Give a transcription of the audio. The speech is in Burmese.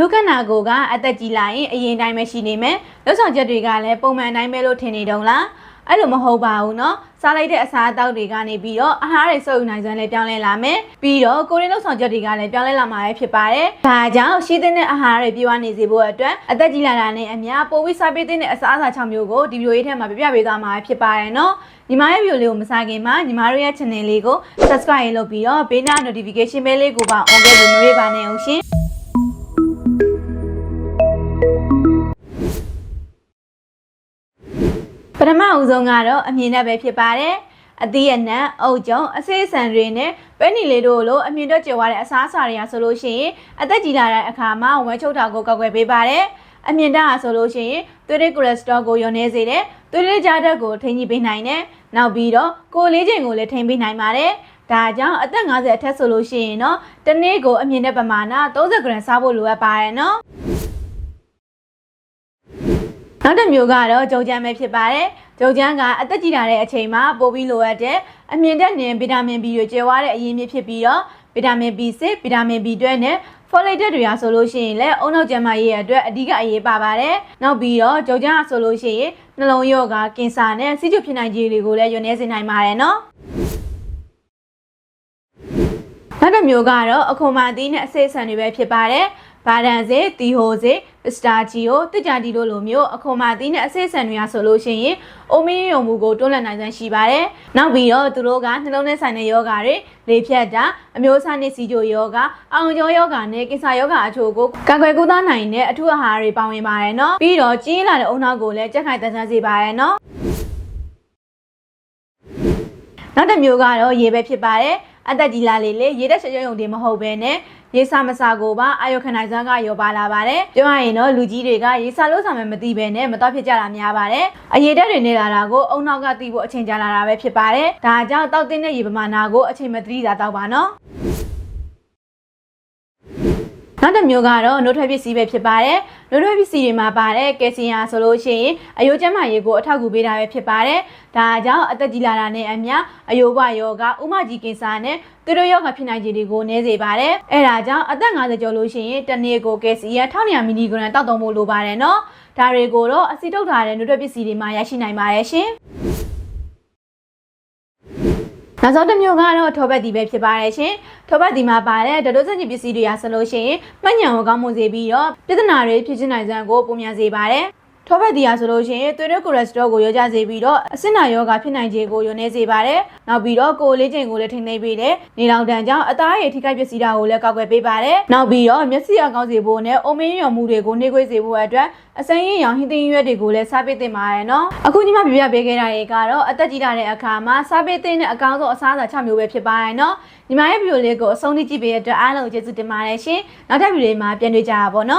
လူခန္ဓာကိုယ်ကအသက်ကြီးလာရင်အရင်တိုင်းပဲရှိနေမယ်လှုပ်ဆောင်ချက်တွေကလည်းပုံမှန်တိုင်းပဲလို့ထင်နေတုံးလားအဲ့လိုမဟုတ်ပါဘူးเนาะစားလိုက်တဲ့အစားအသောက်တွေကနေပြီးတော့အာဟာရတွေစုပ်ယူနိုင်စွမ်းလည်းပြောင်းလဲလာမယ်ပြီးတော့ကိုယ်ရင်းလှုပ်ဆောင်ချက်တွေကလည်းပြောင်းလဲလာမှာပဲဖြစ်ပါတယ်ဒါကြောင့်ရှိတဲ့အာဟာရတွေပြေဝနေစေဖို့အတွက်အသက်ကြီးလာတာနဲ့အမျှပိုပြီးစားပေးတဲ့အစားအစာ6မျိုးကိုဒီဗီဒီယိုရေးထဲမှာပြပြပေးသွားမှာဖြစ်ပါတယ်เนาะညီမရဲ့ဗီဒီယိုလေးကိုမစားခင်မှာညီမတို့ရဲ့ channel လေးကို subscribe လုပ်ပြီးတော့ဘေးနား notification bell လေးကိုပါ on ခဲ့လို့မမေ့ပါနဲ့အောင်ရှင် ထမအဦးဆုံးကတော့အမြင်နဲ့ပဲဖြစ်ပါတယ်အသီးအနှံအုတ်ကျုံအဆေးဆန်တွေနဲ့ပဲနီလေးတို့လိုအမြင်တော့ကျသွားတဲ့အစားအစာတွေကဆိုလို့ရှိရင်အသက်ကြီးလာတဲ့အခါမှာဝဲချုပ်တာကိုကောက်ွယ်ပေးပါတယ်အမြင်တာဆိုလို့ရှိရင်သွေးရစ်ကိုလက်စတရောကိုညွန်နေစေတယ်သွေးရစ်ကြားဓာတ်ကိုထိန်းကြီးပေးနိုင်တယ်နောက်ပြီးတော့ကိုယ်လေးချိန်ကိုလည်းထိန်းပေးနိုင်ပါတယ်ဒါကြောင့်အသက်50အထက်ဆိုလို့ရှိရင်တော့တစ်နေ့ကိုအမြင်တဲ့ပမာဏ30 gram စားဖို့လိုအပ်ပါတယ်နော် နောက်တစ်မျိုးကတော့ဂျုံကျန်းပဲဖြစ်ပါတယ်။ဂျုံကျန်းကအသက်ကြီးလာတဲ့အချိန်မှာပိုပြီးလိုအပ်တဲ့အမြင့်တက်နေဗီတာမင် B တွေကျယ်ဝတဲ့အရင်းမြစ်ဖြစ်ပြီးတော့ဗီတာမင် B6 ဗီတာမင် B12 နဲ့ folate တွေရာဆိုလို့ရှိရင်လည်းအုံနောက်ကျန်းမာရေးအတွက်အဓိကအရေးပါပါတယ်။နောက်ပြီးတော့ဂျုံကျန်းကဆိုလို့ရှိရင်နှလုံးရောဂါကင်ဆာနဲ့ဆီးကျူဖြစ်နိုင်ခြေတွေကိုလည်းညွှန်နေစေနိုင်ပါတယ်နော်။နောက်တစ်မျိုးကတော့အခွန်မာသီးနဲ့အစိအဆန်တွေပဲဖြစ်ပါတယ်။ ဘာဒန်စေးတီဟိုစေးပစတာဂျီယိုတစ်ကြတီတို့လိုမျိုးအခွန်မာသီးနဲ့အစိအဆန်တွေကဆိုလို့ရှိရင်အိုမင်းရုံမှုကိုတွန်းလှန်နိုင်စွမ်းရှိပါတယ်။နောက်ပြီးတော့သူတို့ကနှလုံးနဲ့ဆိုင်တဲ့ယောဂါတွေလေဖြတ်တာအမျိုးအစားနဲ့စီဂျိုယောဂါအောင်ကျော်ယောဂါနဲ့ကိစ္စယောဂါအချို့ကိုကာကွယ်ကုသနိုင်တဲ့အထူးအာဟာရတွေပါဝင်ပါတယ်နော်။ပြီးတော့ကြီးလာတဲ့အုံနောက်ကိုလည်းကြက်ခိုင်တန်ဆန်းစေပါတယ်နော်။နောက်တစ်မျိုးကတော့ရေပဲဖြစ်ပါတယ် အသက်ကြီးလာလေလေရေတက်ချရုံရုံတွေမဟုတ်ဘဲနဲ့ရေစာမစာကိုပါအာယုခနိုင်စွမ်းကရောပါလာပါတယ်ပြောရရင်တော့လူကြီးတွေကရေစာလို့ဆောင်မယ်မသိဘဲနဲ့မတော့ဖြစ်ကြတာများပါတယ်အရေတက်တွေနေလာတာကိုအုံနောက်ကသိဖို့အချိန်ကြာလာတာပဲဖြစ်ပါတယ်ဒါကြောင့်တောက်တင်းတဲ့ရေပမာဏကိုအချိန်မသတိသာတောက်ပါနော် နောက်တစ်မျိုးကတော့နှုတ်ထွက်ပစ္စည်းပဲဖြစ်ပါတယ်နှုတ်ထွက်ပစ္စည်းတွေမှာပါတဲ့ကယ်ဆီယမ်ဆိုလို့ရှိရင်အယိုးကျန်းမာရေးကိုအထောက်အကူပေးတာပဲဖြစ်ပါတယ်ဒါကြောင့်အသက်ကြီးလာတာနဲ့အမျှအယိုးဘယောဂဥမကြီးကင်ဆာနဲ့သူတို့ယောဂဖြစ်နိုင်ခြေတွေကိုနည်းစေပါတယ်အဲဒါကြောင့်အသက်50ကျော်လို့ရှိရင်တစ်နေ့ကိုကယ်ဆီယမ်1200မီလီဂရမ်တောက်သုံးဖို့လိုပါတယ်နော်ဒါတွေကိုတော့အဆီထုတ်ထားတဲ့နှုတ်ထွက်ပစ္စည်းတွေမှာရရှိနိုင်ပါတယ်ရှင် နောက်ဆုံးတစ်မျိုးကတော့ထောပတ်တီပဲဖြစ်ပါတယ်ရှင်။ထောပတ်တီမှာပါတဲ့ဒဒုစင်ကြီးပစ္စည်းတွေရဆိုလို့ရှိရင်မှတ်ညံကိုကောင်းမွန်စေပြီးတော့ပြဿနာတွေဖြစ်ချင်နိုင်စွမ်းကိုပုံမြန်စေပါတယ်။ ထောပတ်တီယာဆိုလို့ရှိရင်သွေးရကိုလက်စတရောကိုရောကြစေပြီးတော့အဆစ်နာယောဂဖြစ်နိုင်ခြေကိုယိုနေစေပါတယ်။နောက်ပြီးတော့ကိုယ်လေးချိန်ကိုလည်းထိန်းသိမ်းပေးတယ်။နေလောင်တန်ကြောင့်အသားရည်ထိခိုက်ပစ္စည်းတာကိုလည်းကောက်ွယ်ပေးပါတယ်။နောက်ပြီးတော့မျက်စိအကောင်းစေဖို့နဲ့အိုမင်းရော်မှုတွေကိုနှိကွေးစေဖို့အတွက်အစမ်းရင်ရောင်ဟင်းသင်းရွက်တွေကိုလည်းစားပေးသင့်ပါတယ်နော်။အခုညီမပြပြပေးခဲ့တာတွေကတော့အသက်ကြီးလာတဲ့အခါမှာစားပေးသင့်တဲ့အကောင်းဆုံးအစားအစာ6မျိုးပဲဖြစ်ပါတယ်နော်။ညီမရဲ့ဗီဒီယိုလေးကိုအဆုံးထိကြည့်ပေးတဲ့အတွက်အားလုံးကျေးဇူးတင်ပါတယ်ရှင်။နောက်ထပ်ဗီဒီယိုမှာပြန်တွေ့ကြတာပေါ့နော်